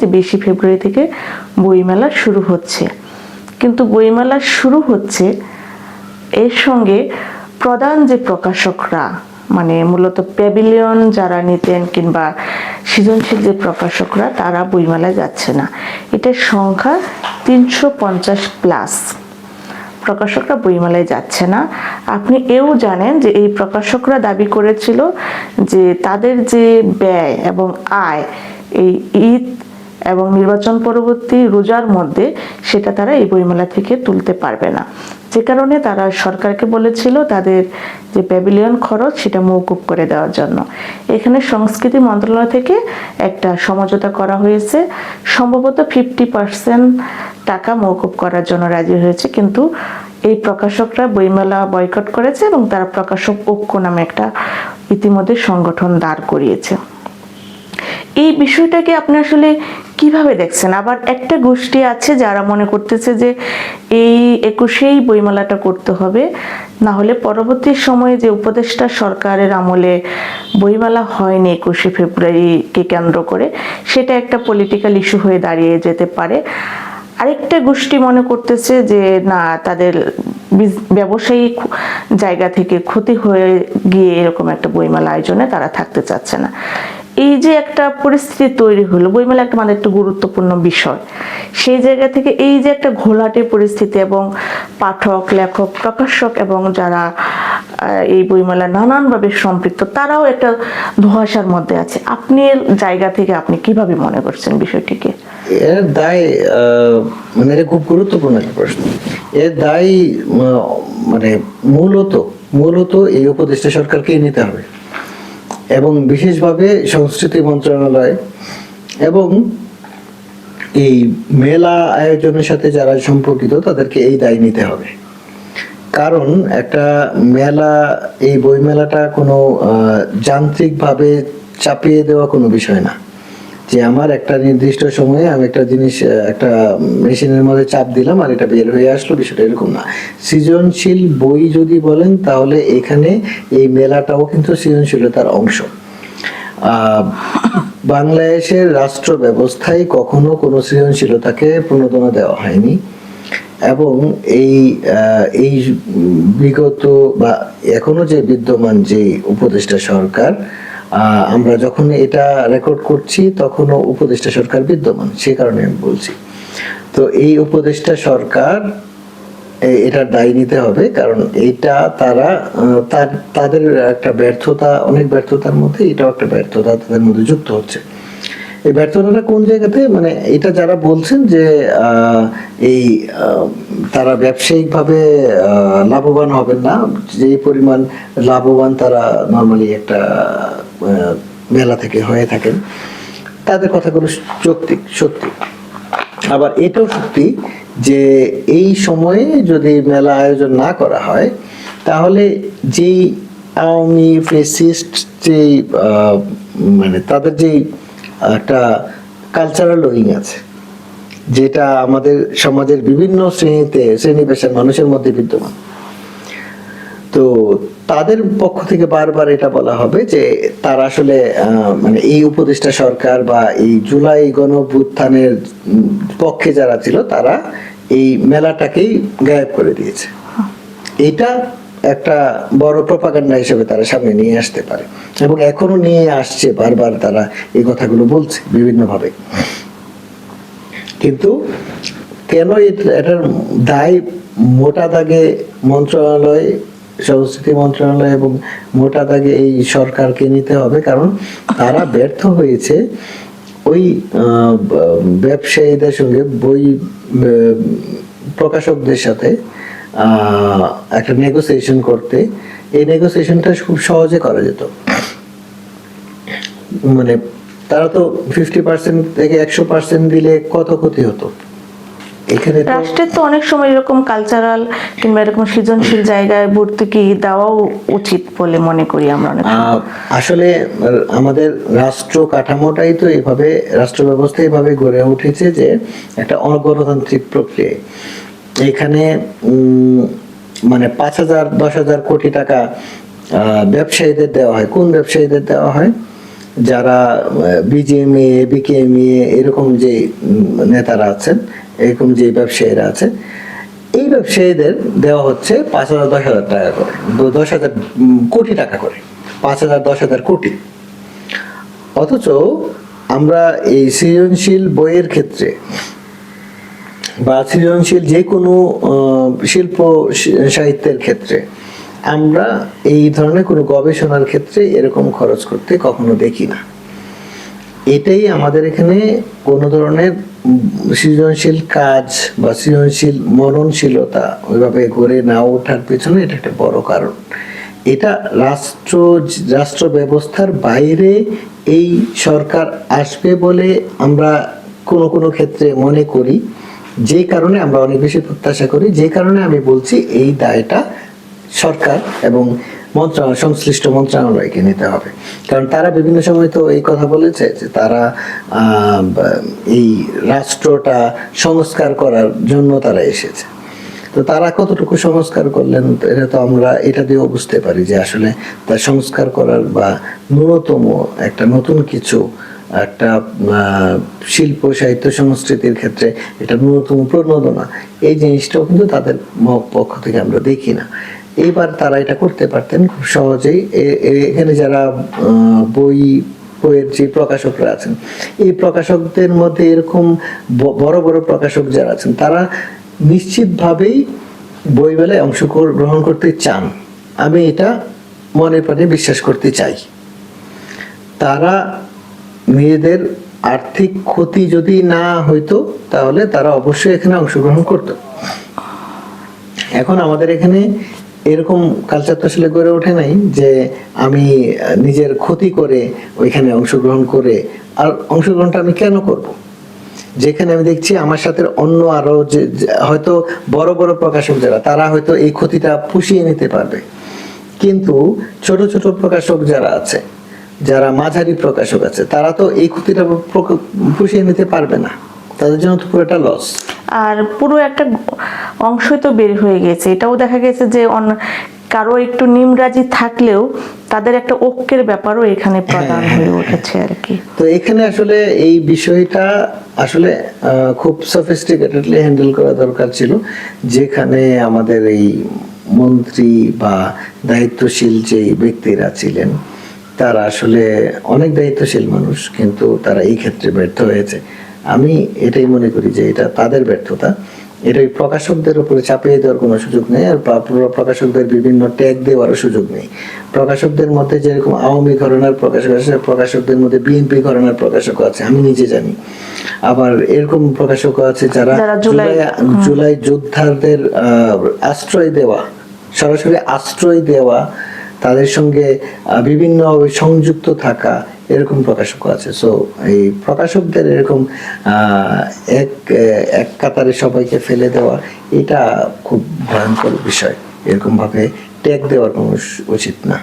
যে বিশে ফেব্রুয়ারি থেকে বইমেলা শুরু হচ্ছে। কিন্তু বইমেলা শুরু হচ্ছে এর সঙ্গে প্রধান যে প্রকাশকরা মানে মূলত প্যাভিলিয়ন যারা নিতেন কিংবা সৃজনশীল যে প্রকাশকরা, তারা বইমেলায় যাচ্ছে না। এটার সংখ্যা তিনশো পঞ্চাশ প্লাস প্রকাশকরা বইমেলায় যাচ্ছে না। আপনি এও জানেন যে এই প্রকাশকরা দাবি করেছিল যে তাদের যে ব্যয় এবং আয়, এই ঈদ এবং নির্বাচন পরবর্তী রোজার মধ্যে সেটা তারা এই বইমেলা থেকে তুলতে পারবে না। যে কারণে তারা সরকারকে বলেছিল তাদের যে প্যাভিলিয়ন খরচ সেটা মৌকুব করে দেওয়ার জন্য। এখানে সংস্কৃতি মন্ত্রণালয় থেকে একটা সমঝোতা করা হয়েছে। সম্ভবত ফিফটি পার্সেন্ট টাকা মৌকুব করার জন্য রাজি হয়েছে, কিন্তু এই প্রকাশকরা বইমেলা বয়কট করেছে এবং তারা প্রকাশক ঐক্য নামে একটা ইতিমধ্যে সংগঠন দাঁড় করিয়েছে। এই বিষয়টাকে আপনি আসলে কীভাবে দেখছেন? আবার একটা গোষ্ঠী আছে যারা মনে করতেছে যে এই একুশেই বইমেলাটা করতে হবে না হলে পরবর্তী সময়ে যে উপদেষ্টা সরকারের আমলে বইমেলা হয়নি একুশে ফেব্রুয়ারিকে কেন্দ্র করে, সেটা একটা পলিটিক্যাল ইস্যু হয়ে দাঁড়িয়ে যেতে পারে। আরেকটা গোষ্ঠী মনে করতেছে যে না, তাদের ব্যবসায়িক জায়গা থেকে ক্ষতি হয়ে গিয়ে এরকম একটা বইমেলা আয়োজনে তারা থাকতে চাচ্ছে না। এই যে একটা পরিস্থিতি তৈরি হলো, বইমেলা একটা আমাদের একটা গুরুত্বপূর্ণ বিষয়। সেই জায়গা থেকে এই যে একটা ঘোলাটে পরিস্থিতি এবং পাঠক, লেখক, প্রকাশক এবং যারা এই বইমেলা নানানভাবে সম্পৃক্ত, তারাও একটা ধোঁয়াশার মধ্যে আছে। আপনি জায়গা থেকে আপনি কীভাবে মনে করছেন বিষয়টিকে? এর দায় মানে এটা খুব গুরুত্বপূর্ণ একটা প্রশ্ন। এর দায় মানে মূলত মূলত এই উপদেষ্টা সরকারকেই নিতে হবে। এবং বিশেষভাবে সংস্কৃতি মন্ত্রণালয় এবং এই মেলা আয়োজনের সাথে যারা সম্পর্কিত, তাদেরকে এই দায় নিতে হবে। কারণ একটা মেলা, এই বইমেলাটা কোনো যান্ত্রিকভাবে চাপিয়ে দেওয়া কোনো বিষয় না। যে আমার একটা নির্দিষ্ট সময়ে আমি একটা জিনিস একটা মেশিনের মধ্যে চাপ দিলাম আর এটা বের হয়ে আসলো, বিষয়টা এরকম না। সৃজনশীল বই যদি বলেন, তাহলে এখানে এই মেলাটাও কিন্তু সৃজনশীলতার অংশ। বাংলাদেশের রাষ্ট্র ব্যবস্থায় কখনো কোনো সৃজনশীলতাকে প্রণোদনা দেওয়া হয়নি এবং এই এই বিগত বা এখনও যে বিদ্যমান যে উপদেষ্টা সরকার আমরা যখন এটা রেকর্ড করছি, তখনও উপদেষ্টা সরকার বিদ্যমান, সে কারণে আমি বলছি। তো এই উপদেষ্টা সরকার এটা দায় নিতে হবে, কারণ এটা তার- তাদের একটা ব্যর্থতা, অনেক ব্যর্থতার মধ্যে এটাও একটা ব্যর্থতা, তাদের মধ্যে যুক্ত হচ্ছে। এই ব্যর্থতাটা কোন জায়গাতে? মানে এটা যারা বলছেন যে এই তারা ব্যবসায়িকভাবে লাভবান হবেন না, যে পরিমাণ লাভবান তারা নর্মালি একটা মেলা থেকে হয়ে থাকেন, তাদের কথাগুলো যৌক্তিক, সত্যি। আবার এটাও সত্যি যে, এই সময়ে যদি মেলা আয়োজন না করা হয়, তাহলে যেই আওয়ামী ফেসিস্ট যেই মানে তাদের যেই একটা কালচারাল উইং আছে যেটা আমাদের সমাজের বিভিন্ন শ্রেণীতে শ্রেণি পেশার মানুষের মধ্যে বিদ্যমান। তো তাদের পক্ষ থেকে বারবার এটা বলা হবে যে তারা আসলে মানে এই উপদেষ্টা সরকার বা এই জুলাই গণভ্যুত্থানের পক্ষে যারা ছিল তারা এই মেলাটাকেই গায়েব করে দিয়েছে। এটা একটা বড় প্রপাগান্ডা হিসেবে তারা সামনে নিয়ে আসতে পারে। এবং এখনও নিয়ে আসছে, বারবার তারা এই কথাগুলো বলছে বিভিন্নভাবে। কিন্তু কেন এটার দায় মোটা দাগে মন্ত্রণালয়, সংস্কৃতি মন্ত্রণালয় এবং মোটা দাগে এই সরকারকে নিতে হবে? কারণ তারা ব্যর্থ হয়েছে ওই ব্যবসায়ীদের সঙ্গে বই প্রকাশকদের সাথে একটা নেগোসিয়েশন করতে এই নেগোসিয়েশনটা খুব সহজে করা যেত। মানে তারা তো ফিফটি পার্সেন্ট থেকে একশো পার্সেন্ট দিলে কত ক্ষতি হতো? এখানে রাষ্ট্রের তো অনেক সময় এরকম কালচারাল কিংবা এরকম সৃজনশীল জায়গায় ভর্তুকি দেওয়াও উচিত বলে মনে করি আমরা অনেক আসলে আমাদের রাষ্ট্র কাঠামোটাই তো এভাবে রাষ্ট্র ব্যবস্থা এভাবে গড়ে উঠেছে যে একটা অগণতান্ত্রিক প্রক্রিয়ায়। এখানে মানে পাঁচ হাজার, দশ হাজার কোটি টাকা ব্যবসায়ীদের দেওয়া হয়। কোন ব্যবসায়ীদের দেওয়া হয়? যারা বিজিএমএ, বিকেএমএ এরকম যে নেতারা আছেন, এরকম যে ব্যবসায়ীরা আছে, এই ব্যবসায়ীদের দেওয়া হচ্ছে পাঁচ হাজার, দশ হাজার টাকা করে দশ হাজার কোটি টাকা করে, পাঁচ হাজার, দশ হাজার কোটি। অথচ আমরা এই সৃজনশীল বইয়ের ক্ষেত্রে বা সৃজনশীল যে কোনো শিল্প সাহিত্যের ক্ষেত্রে, আমরা এই ধরনের কোনো গবেষণার ক্ষেত্রে এরকম খরচ করতে কখনো দেখি না। এটাই আমাদের এখানে কোনো ধরনের সৃজনশীল কাজ বা সৃজনশীল মননশীলতা ওইভাবে গড়ে না ওঠার পেছনে এটা একটা বড় কারণ। এটা রাষ্ট্র রাষ্ট্র ব্যবস্থার বাইরে এই সরকার আসবে বলে আমরা কোনো কোনো ক্ষেত্রে মনে করি। যে কারণে আমরা অনেক বেশি প্রত্যাশা করি, যে কারণে আমি বলছি এই দায়টা সরকার এবং মন্ত্রণালয় সংশ্লিষ্ট মন্ত্রণালয়কে নিতে হবে। কারণ তারা বিভিন্ন সময় তো এই কথা বলেছে যে তারা এই রাষ্ট্রটা সংস্কার করার জন্য তারা এসেছে। তো তারা কতটুকু সংস্কার করলেন, এটা তো আমরা, এটা দিয়েও বুঝতে পারি যে আসলে তার সংস্কার করার বা ন্যূনতম একটা নতুন কিছু একটা শিল্প সাহিত্য সংস্কৃতির ক্ষেত্রে এটা ন্যূনতম প্রণোদনা। এই জিনিসটাও কিন্তু তাদের পক্ষ থেকে আমরা দেখি না। এইবার তারা এটা করতে পারতেন খুব সহজেই। এখানে যারা বই, বইয়ের যে প্রকাশকরা আছেন, এই প্রকাশকদের মধ্যে এরকম বড় বড় প্রকাশক যারা আছেন, তারা নিশ্চিতভাবেই বই মেলায় অংশগ্রহণ করতে চান। আমি এটা মনে প্রাণে বিশ্বাস করতে চাই। তারা নিজেদের আর্থিক ক্ষতি যদি না হইতো, তাহলে তারা অবশ্যই এখানে অংশগ্রহণ করতো। এখন আমাদের এখানে এরকম কালচার তো আসলে গড়ে ওঠে নাই যে আমি নিজের ক্ষতি করে ওইখানে অংশগ্রহণ করে, আর অংশগ্রহণটা আমি কেন করব? যেখানে আমি দেখছি আমার সাথে অন্য আরও যে, হয়তো বড় বড় প্রকাশক যারা, তারা হয়তো এই ক্ষতিটা পুষিয়ে নিতে পারবে। কিন্তু ছোট ছোট প্রকাশক যারা আছে যারা মাঝারি প্রকাশক আছে তারা তো এই ক্ষতিটা পুষিয়ে নিতে পারবে না। তাদের জন্য তো পুরোটা লস আর পুরো একটা অংশই তো বের হয়ে গেছে। এটাও দেখা গেছে যে অন- কারও একটু নিমরাজি থাকলেও তাদের একটা ঐক্যের ব্যাপারও এখানে প্রধান হয়ে। উঠেছে আর কি। তো এখানে আসলে এই বিষয়টা আসলে খুব সফিস্টিকেটেডলি হ্যান্ডেল করা দরকার ছিল যেখানে আমাদের এই মন্ত্রী বা দায়িত্বশীল যে ব্যক্তিরা ছিলেন তারা আসলে অনেক দায়িত্বশীল মানুষ কিন্তু তারা এই ক্ষেত্রে ব্যর্থ হয়েছে। আমি এটাই মনে করি যে এটা তাদের ব্যর্থতা। এটা প্রকাশকদের উপরে চাপিয়ে দেওয়ার কোনো সুযোগ নেই আর প্রকাশকদের বিভিন্ন ট্যাগ দেওয়ারও সুযোগ নেই। প্রকাশকদের মধ্যে যেরকম আওয়ামী ঘরানার প্রকাশক আছে প্রকাশকদের মধ্যে বিএনপি ঘরানার প্রকাশক আছে আমি নিজে জানি। আবার এরকম প্রকাশক আছে যারা জুলাই- জুলাই যোদ্ধাদের আহ, আশ্রয় দেওয়া সরাসরি আশ্রয় দেওয়া তাদের সঙ্গে বিভিন্নভাবে বিভিন্ন সংযুক্ত থাকা এরকম প্রকাশক আছে। সো এই প্রকাশকদের এরকম এক এক কাতারে সবাইকে ফেলে দেওয়া, এটা খুব ভয়ঙ্কর বিষয়। এরকমভাবে ট্যাগ দেওয়ার কোনো উচিত না।